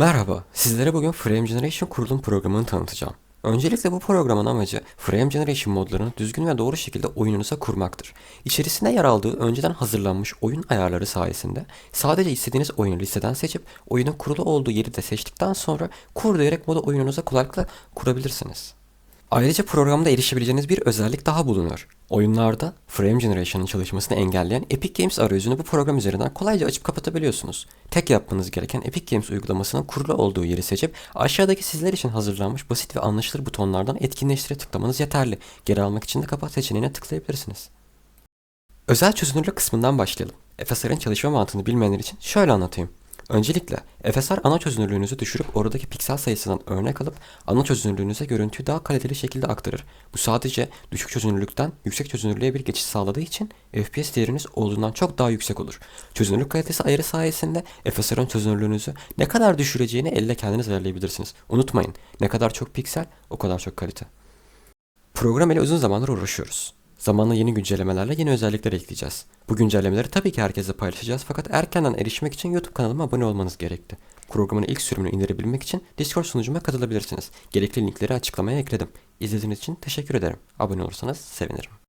Merhaba, sizlere bugün Frame Generation kurulum programını tanıtacağım. Öncelikle bu programın amacı Frame Generation modlarını düzgün ve doğru şekilde oyununuza kurmaktır. İçerisinde yer aldığı önceden hazırlanmış oyun ayarları sayesinde sadece istediğiniz oyunu listeden seçip oyunun kurulu olduğu yeri de seçtikten sonra kur diyerek modu oyununuza kolaylıkla kurabilirsiniz. Ayrıca programda erişebileceğiniz bir özellik daha bulunuyor. Oyunlarda Frame Generation'ın çalışmasını engelleyen Epic Games arayüzünü bu program üzerinden kolayca açıp kapatabiliyorsunuz. Tek yapmanız gereken Epic Games uygulamasının kurulu olduğu yeri seçip aşağıdaki sizler için hazırlanmış basit ve anlaşılır butonlardan etkinleştire tıklamanız yeterli. Geri almak için de kapat seçeneğine tıklayabilirsiniz. Özel çözünürlük kısmından başlayalım. FSR'ın çalışma mantığını bilmeyenler için şöyle anlatayım. Öncelikle FSR ana çözünürlüğünüzü düşürüp oradaki piksel sayısından örnek alıp ana çözünürlüğünüze görüntüyü daha kaliteli şekilde aktarır. Bu sadece düşük çözünürlükten yüksek çözünürlüğe bir geçiş sağladığı için FPS değeriniz olduğundan çok daha yüksek olur. Çözünürlük kalitesi ayarı sayesinde FSR'ın çözünürlüğünüzü ne kadar düşüreceğini elle kendiniz ayarlayabilirsiniz. Unutmayın ne kadar çok piksel o kadar çok kalite. Program ile uzun zamandır uğraşıyoruz. Zamanla yeni güncellemelerle yeni özellikler ekleyeceğiz. Bu güncellemeleri tabii ki herkese paylaşacağız fakat erkenden erişmek için YouTube kanalıma abone olmanız gerekti. Programın ilk sürümünü indirebilmek için Discord sunucuma katılabilirsiniz. Gerekli linkleri açıklamaya ekledim. İzlediğiniz için teşekkür ederim. Abone olursanız sevinirim.